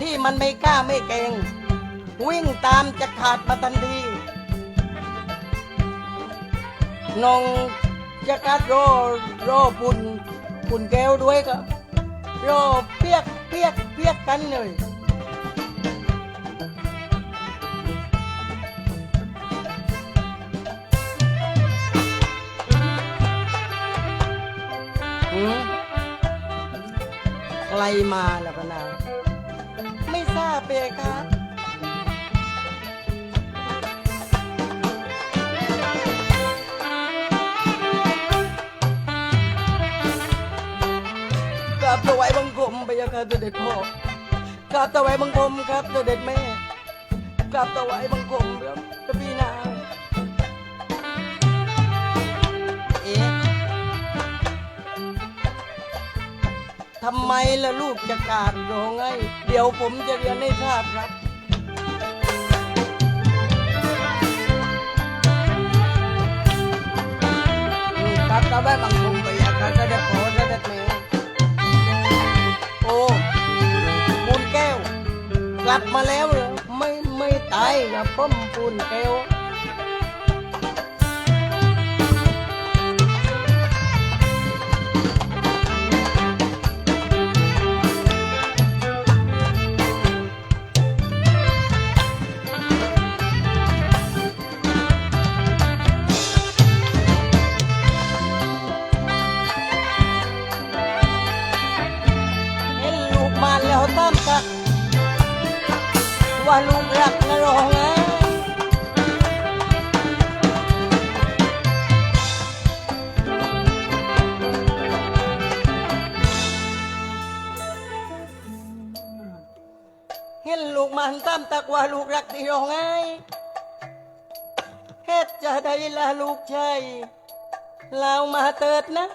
ที่มันไม่กล้าไม่เกรงวิ่งตามจะขาดมาทันทีนองจะกัดโรโรปุ่นปุ่นแก้วด้วยครับโรเปียกเปียกเปียกกันเลยใครมาล่ะพนา งไม่ทราบเปครับกราบถวายบังคมไปยังค่ะเสด็จพ่อกราบถวายบังคมครับเสด็จแม่กราบถวายบังคมครับ ทำไมล่ะลูกจะการร้องไห้เดี๋ยวผมจะเรียนให้ทราบครับครับถวายบังคมไปยังครับเสด็จพ่อเสด็จแม่โอ้ปูนแก้ว กลับมาแล้วเหรอไม่ไม่ตายครับป้อมปูนแก้ว เห็นลูกมันตามตักว่าลูกรักที่ร้องไห้เฮ็ดจะได้ละลูกชายเรามาเติดนะ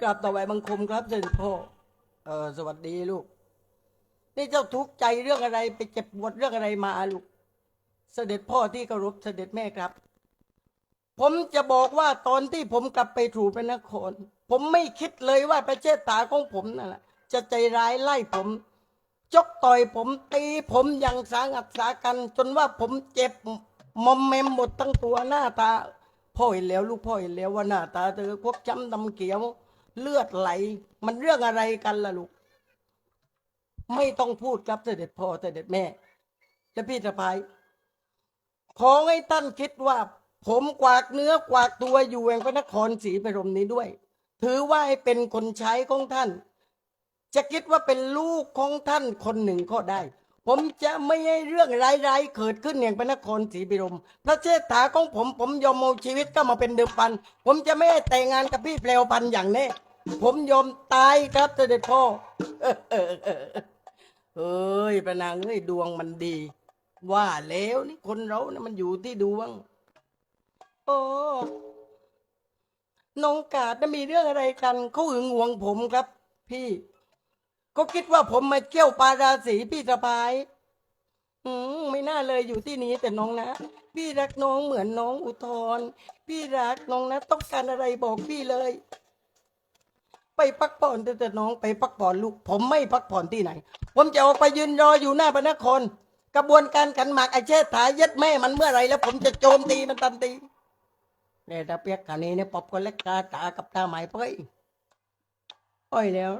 กราบต่อไปบังคมครับเสด็จพ่อเออสวัสดีลูก นี่เจ้าทุกข์ใจเรื่องอะไรไปเจ็บปวดเรื่องอะไรมาลูก เสด็จพ่อที่เคารพเสด็จแม่ครับ ผมจะบอกว่าตอนที่ผมกลับไปถูพระนคร ผมไม่คิดเลยว่าประเชษฐาของผมนั่นแหละจะใจร้ายไล่ผม จกต่อยผมตีผมอย่างสาหัสสากัน จนว่าผมเจ็บมอมแมมหมดทั้งตัวหน้าตา พ่อเห็นแล้วลูกพ่อเห็นแล้วว่าหน้าตาเธอพวกช้ำดำเขียว เลือดไหล มันเรื่องอะไรกันล่ะลูก ไม่ต้องพูดครับเสด็จพ่อเสด็จแม่และพี่สะพายขอให้ท่านคิดว่า ผมกวากเนื้อกวากตัวอยู่แห่งพระนครศรีพรมนี้ด้วย ถือว่าให้เป็นคนใช้ของท่าน จะคิดว่าเป็นลูกของท่านคนหนึ่งก็ได้ ผมจะไม่ให้เรื่องร้ายๆเกิดขึ้นอย่างพระนครศรีพิรมพระเชษฐาของผมผมยอมเอาชีวิตก็มาเป็นเดิมพัน ผมจะไม่ให้แต่งงานกับพี่เปลวพันธุ์อย่างแน่ผมยอมตายครับเสด็จพ่อ เอ้ยประนางเอ้ยดวงมันดี ว่าแล้วนี่คนเรานะมันอยู่ที่ดวง โอ้น้องกาดนะมีเรื่องอะไรกันเขาหึงหวงผมครับ พี่ ก็คิดว่าผมมาเกี่ยวปาราสีพี่สะพายอืมไม่น่าเลยอยู่ที่นี้แต่น้องนะ พี่รักน้องเหมือนน้องอุทธรพี่รักน้องนะต้องการอะไรบอกพี่เลย ไปพักผ่อนเถอะแต่น้องไปพักผ่อนลูก ผมไม่พักผ่อนที่ไหน ผมจะออกไปยืนรออยู่หน้าพระนครกระบวนการขันหมากไอเชษฐายัดแม่มันเมื่อไรแล้วผมจะโจมตีมันทันทีเนี่ยตาเปียกกันนี้เนี่ยปอบก็เล็กกาตากับตาหมายเพ้ยอ้อยแล้ว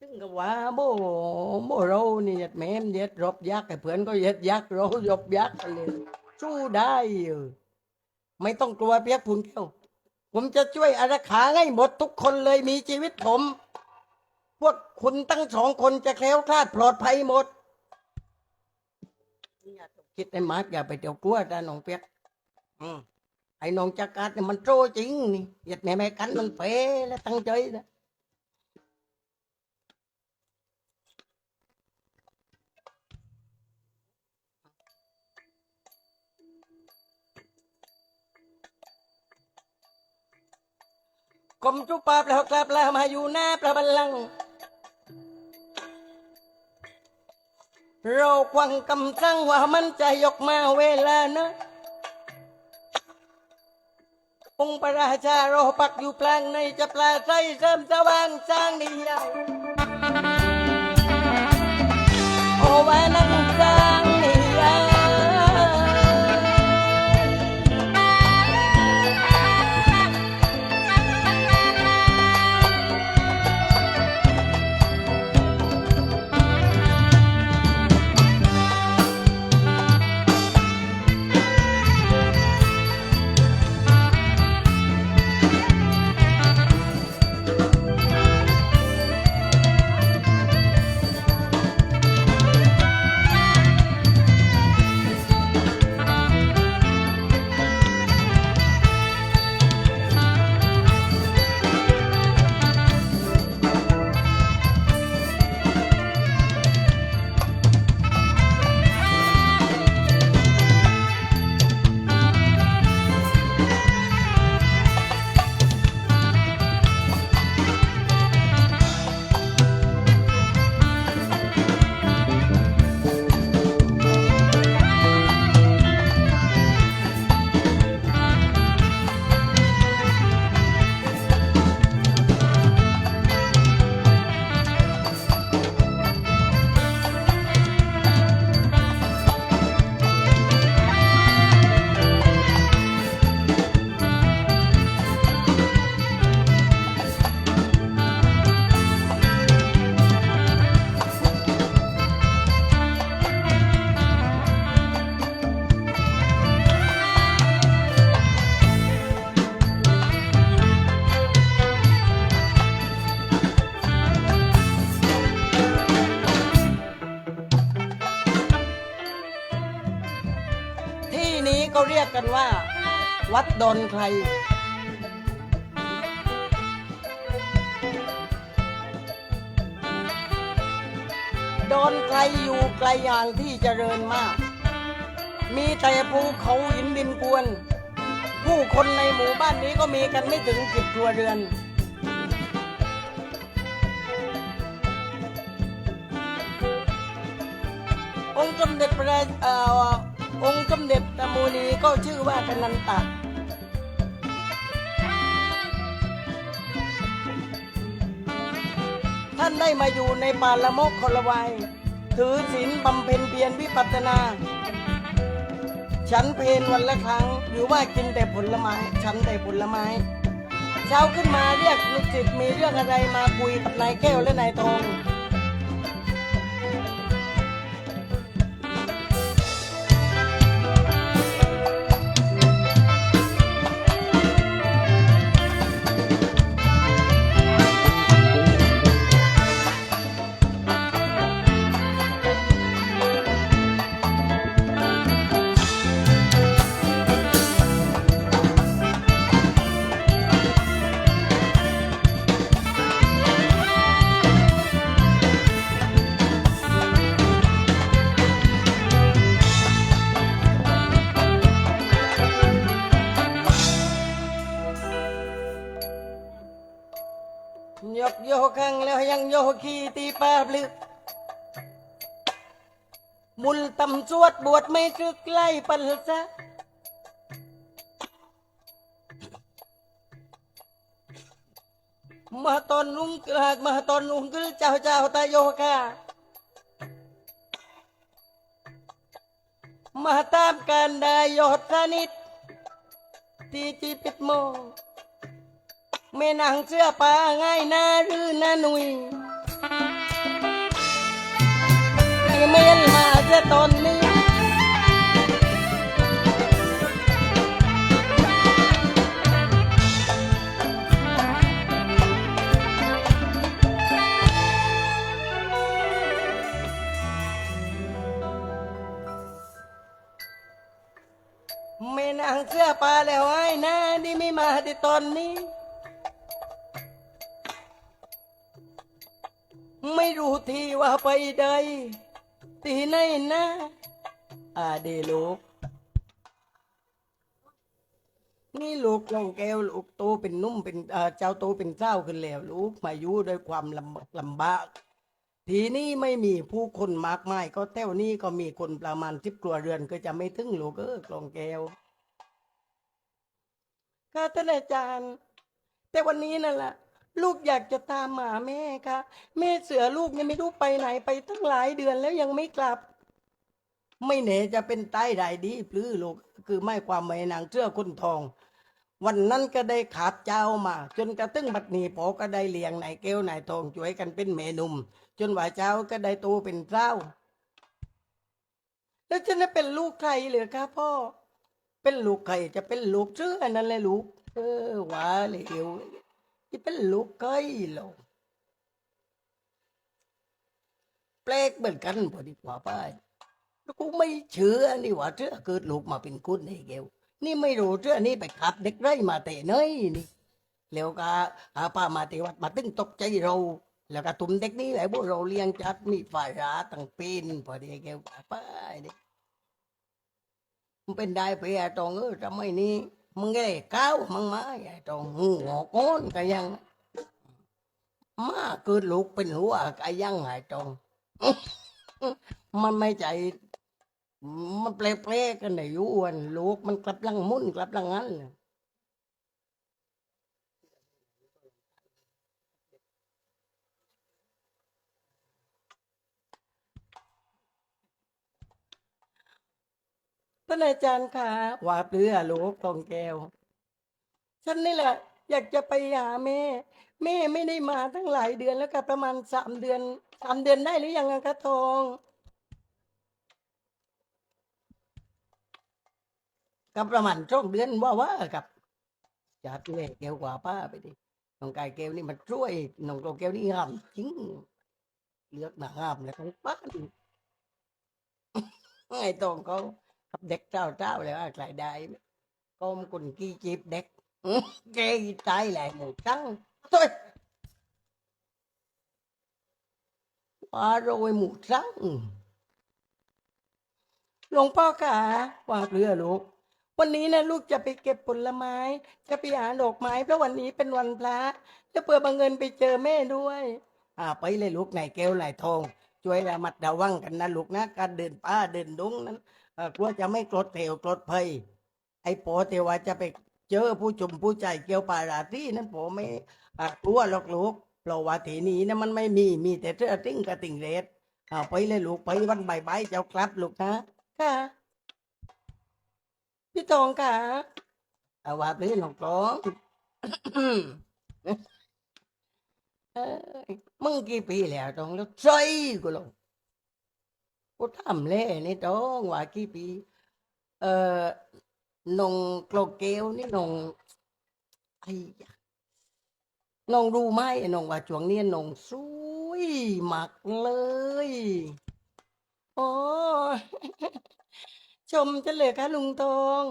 ถึงกับว่าโบโบเรานี่ยัดแม่มยัดรบยักษ์ไอ้เพื่อนก็ยัดยักษ์เรายบยักษ์กันเลยสู้ได้อยู่ไม่ต้องกลัวเปียกพุนเก้าผมจะช่วยอารักขาให้หมดทุกคนเลยมีชีวิตผม พวกคุณตั้งสองคนจะแคล้วคลาดปลอดภัยหมดอย่าคิดไอ้มาร์อย่าไปเดี๋ยวกลัวนะน้องเปียกอืมไอ้น้องจักราดเนี่ยมันโตจริงนี่ยัดแม่แม่กันมันเป๋และตั้งใจนะ กมจุปาปล่ากลับแล้วมาอยู่หน้าพระบัลลัง เราควังกำจังว่ามันจะยกมาเวลานะองค์พระราชาเราปักอยู่กลางในจะปลาใสเริมสว่างสร้างดีใหญ่โอวานันสร้า กันว่า วัดดอนไคร ดอนไกลอยู่ไกลอย่างที่เจริญมาก มีแต่ภูเขาหินดินกวน ผู้คนในหมู่บ้านนี้ก็มีกันไม่ถึงสิบครัวเรือนองค์สมเด็จพระเองค์สมเด็จตมูนีก็ชื่อว่ากนันตะท่านได้มาอยู่ในป่าละมกคลวายถือศีลบำเพ็ญเพียรวิปัสสนา ฉันเพนวันละครั้ง หรือว่ากินแต่ผลไม้ ฉันแต่ผลไม้ เช้าขึ้นมาเรียกลูกศิษย์มีเรื่องอะไรมาคุยกับนายแก้วและนายทอง มุลตำสวดบวชไม่ซึกไล่ปัลซะมาตอนลุงกลากมาตอนลุงกลเจ้าเจ้าตาโยกามาตามการได้ยอดสนิทที่จีปิดโมงแม่นางเสื้อผ้าง่ายนาหรือนาหนุย เมนมาจะตอนนี้แม่นางเสื้อผ้าแล้วไอ้นาที่ไม่มาที่ตอนนี้ ไม่รู้ทีว่าไปใด ที่ไหนนะอาเดลูกนี่ลูกลองแก้วลูกโตเป็นนุ่มเป็นเจ้าโตเป็นเจ้าขึ้นแล้วลูกมาอยู่ด้วยความลำลำบาก ทีนี้ไม่มีผู้คนมากมายก็แถวนี้ก็มีคนประมาณสิบครัวเรือนก็จะไม่ถึงลูกเออกลองแก้วกค่ะท่านอาจารย์ แต่วันนี้นั่นแหละ ลูกอยากจะตามหมาแม่ค่ะ แม่เสือลูกยังไม่รู้ไปไหนไปตั้งหลายเดือนแล้วยังไม่กลับ ไม่แน่จะเป็นใต้ใดดีปลื้อลูกคือไม่ความหมายนางเชื่อคุณทอง วันนั้นก็ได้ขาบเจ้ามา จนกระตึ้งบัดนี้พอก็ได้เลี้ยงนายแก้วนายทองช่วยกันเป็นเมนุ่ม จนว่าเจ้าก็ได้โตเป็นเจ้า แล้วจะได้เป็นลูกใครเหรือครับพ่อ เป็นลูกใครจะเป็นลูกเชื่อนั่นแหละลูกเออว่าเลยเอว เป็นลูกใครหรอกแปลกเหมือนกันพอดีกว่าไปแล้วกูไม่เชื่อนี่ว่าเชื่อเกิดลูกมาเป็นคุณไอ้เกวนี่ไม่รู้เชื่อนี่ไปขับเด็กไร่มาแต่เนยนี่แล้วก็หาป้ามาแต่วัดมาตึงตกใจเรา แล้วก็ตุ่มเด็กนี่แหละพวกเราเลี้ยงจัดมีฝ่ายราตั้งป็นพอดีแกว่าป้าดิมันเป็นได้ไปไอ้ตองเออทำไมนี่ มึงไงก้าวมึงมาใหญ่โตงหูงอกก้อนก็ยังมาเกิดลูกเป็นหัวก็ยังไอ้ตรงมันไม่ใจ มันเปลกๆกันไหนอยู่อ้วนลูกมันกลับลังมุ่นกลับลังงั้นเลย ท่านอาจารย์คะว่าเปลือลูกทองแก้ว ฉันนี่แหละ อยากจะไปหาแม่ แม่ไม่ได้มาตั้งหลายเดือนแล้วก็ประมาณสามเดือนสามเดือนได้หรือยังคะทองก็ประมาณสองเดือนว่าว่ากับจัดเลยแก้วกว่าป้าไปดิน้องกายแก้วนี่มันช่วยน้องโตแก้วนี่งามจริงเลือกหนางามเลยของป้าไอ้ตองเขา กับเด็กเจ้าเจ้าเลยว่าใครได้ก็มกุนกี้จีบเด็กอื้อแกตายแหละหมูตั้ง thôi ว่าโรยหมูตั้งหลวงพ่อค่ะวางเรือลูกวันนี้นะลูกจะไปเก็บผลไม้ จะไปหาดอกไม้เพราะวันนี้เป็นวันพระจะเปิดบังเงินไปเจอแม่ด้วย อ่าไปเลยลูกไหนแก้วไหนทอง ช่วยระมัดระวังกันนะลูกนะ การเดินป่าเดินดงนั้น กลัวจะไม่กรดเถวกรดเพยไอ้ปอเทวาจะไปเจอผู้จุมผู้ใจเกี่ยวปาราที่นั้นผมไม่กลัวหรอกลูกเพราะว่าทีนี้นะมันไม่มีมีแต่เสื้อติ้งกับติ่งเรดอ่าไปเลยลูกไปวันใบ่ายๆเจ้าครับลูกนะค่ะพี่ตองค่ะเอาว่าไปน้องตองเอ้ยมึงกี่ปีแล้วตองแล้วใจกูลง กูทำเล่นี่ต้องว่ากี่ปี เอ่อนงโกลเกลนี่นงไอ้ยนงรู้ไหมนงว่าช่วงนี้นงสวยมากเลยโอ้ชมจะเลยค่ะลุงตอง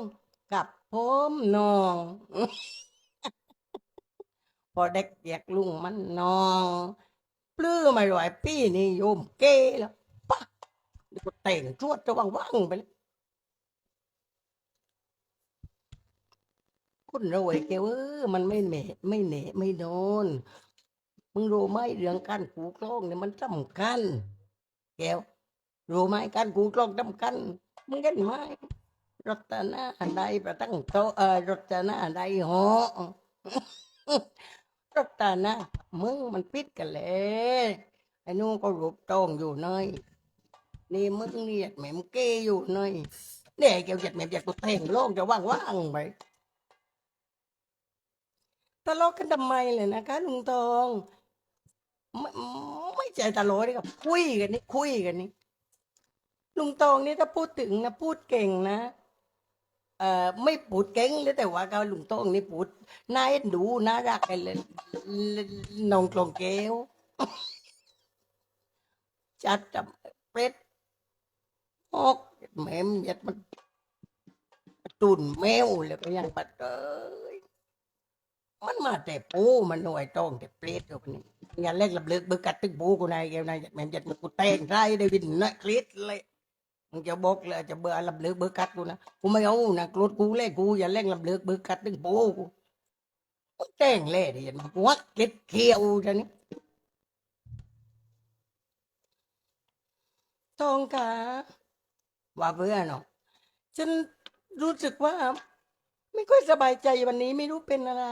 กับผมนองพอเด็กเรียกลุงมันนองปลื้มไม่ไหวปี้นี่โยมเก้แล้ว ก็แต่งจวดจะว่างๆไปเลยคุณรวยแกเออมันไม่เหนะไม่เหนะไม่โดนมึงรู้ไหมเรื่องการกูกล้องเนี่ยมันสำคัญแกวรู้ไหมการกูกล้องสำคัญมึงเห็นไหมรถตาหน้าใดประตั้งโตเออรถตาหน้าใดหอรถตานามึงมันปิดกันเลยไอ้นู่นก็รูปตองอยู่เนย นี่มึงนี่แหม่มเกยอยู่หน่อยเนี่ยเกี่ยวจัดแหม่มจัดกูเต่งโลกจะว่างๆไปทะเลาะกันทำไมเลยนะคะลุงทองไม่ไม่ใจตะโลเลยกับคุยกันนี่คุยกันนี่ลุงทองนี่ถ้าพูดถึงนะพูดเก่งนะเอ่อไม่พูดเก่งเลยแต่ว่าก็ลุงทองนี่พูดน่าเอ็นดูน่ารักกันเลยน้องกลองแก้วจัดจับเป็ด อกแม่มยัดมันตุ่นแมวแล้วก็ยังปัดเอ้ยมันมาแต่ปูมันหน่วยต้องแต่เปรตตรงนี้อย่าเล่นลับเลือกเบิกกัดตึกปูกูนายแกนายยัดแม่มยัดมันกูแต่งไรได้วินนะคลิดเลยมึงจะบอกเลยจะเบื่อลับเลือกเบิกกัดกูนะกูไม่เอานะกรดกูเล่กูอย่าเล่นลับเลือกเบิกกัดตึกปูกูแต่งเล่ดิยันวัดเก็ดเขียวจะนี่ทองค่ะ ว่าเพื่อนเนาะฉันรู้สึกว่า ไม่ค่อยสบายใจวันนี้ไม่รู้เป็นอะไร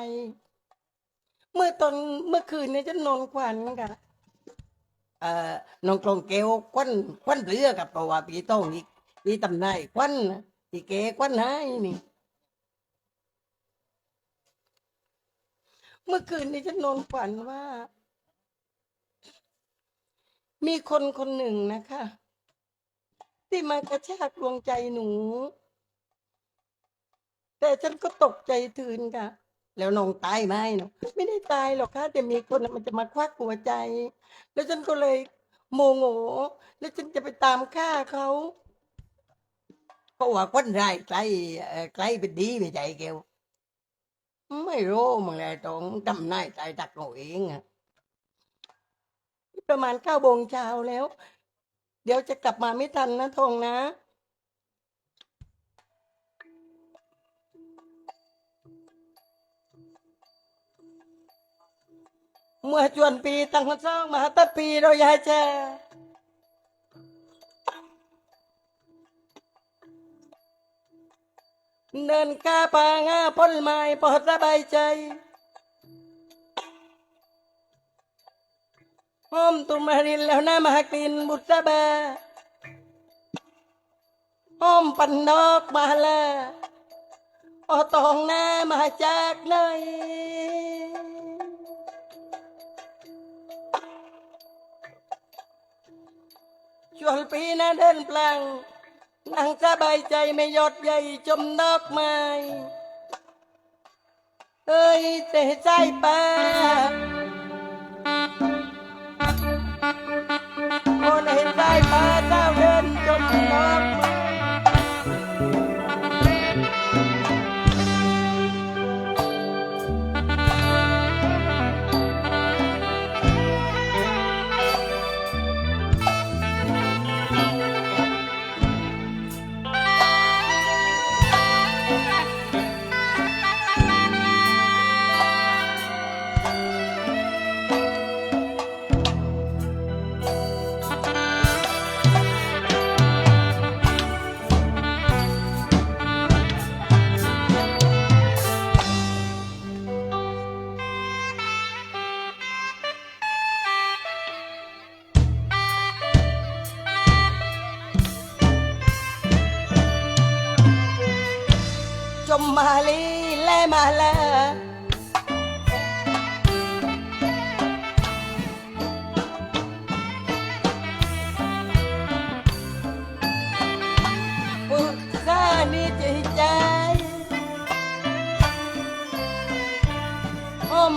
เมื่อตอนเมื่อคืนเนี่ยฉันนอนควันค่ะเอ่อน้องกลองเกลควันควันเรือกับเพราะว่าปีต้องอีกปีตำนายควันน่ะปีเกควันหายนี่ เมื่อคืนนี้ฉันนอนฝันว่า มีคนคนหนึ่งนะคะ ที่มากระชากดวงใจหนู แต่ฉันก็ตกใจทืนค่ะ แล้วน้องตายไหมเนาะไม่ได้ตายหรอกค่ะแต่มีคนมันจะมาควักหัวใจ แล้วฉันก็เลยโมโหแล้วฉันจะไปตามฆ่าเขาเพราะว่าคนร้ายใกล้ใกล้เป็นดีไม่ใจเกลไม่รู้มึงเลยต้องจำนายใจตักเอาเองอะประมาณเก้าโมงเช้าแล้ว เดี๋ยวจะกลับมาไม่ทันนะทงนะ เมื่อจวนปีตั้งคนสร้างมาตปีเรายายแจเดินกาปางาพ้นไม้พอสบายใจ หอมตุมารินแล้วนะมากินบุษบาหอมปันนอกมาละออตองหน้ามาจากไหนชวนปีนะเดินพลังนั่งสบายใจไม่ยอดใหญ่จมดอกไม้เอ้ยเตะใจป้า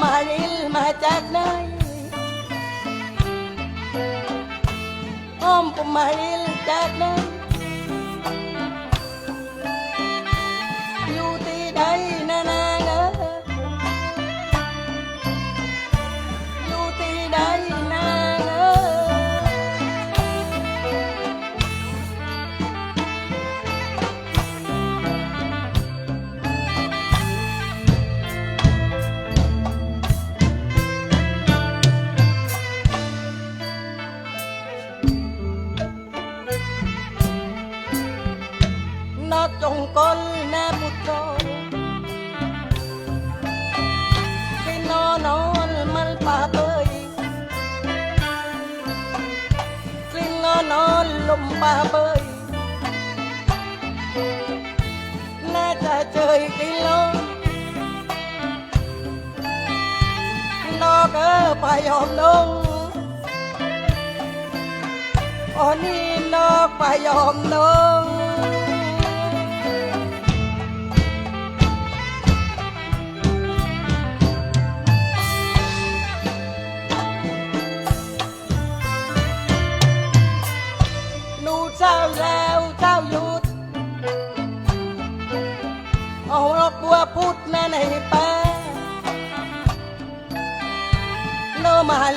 มาลิลมาจากไหนอ้อมปุมาลิลจากไหน นอกจงกลนาบุตรไปนอนนอนมันป่าเตยกลิ่นนอนน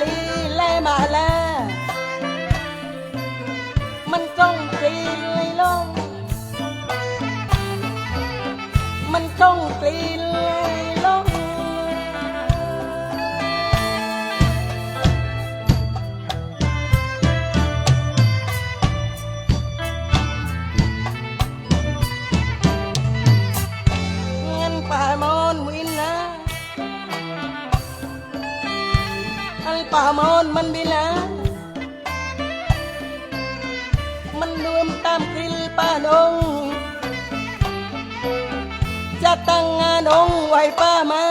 ลีแลมาแลมันจ้องกรีเลยลงมันจ้องก อนวินนะอัลปามอนมันบินามันลืมตามคริลปานองจะตั้งงานองไว้ป้ามา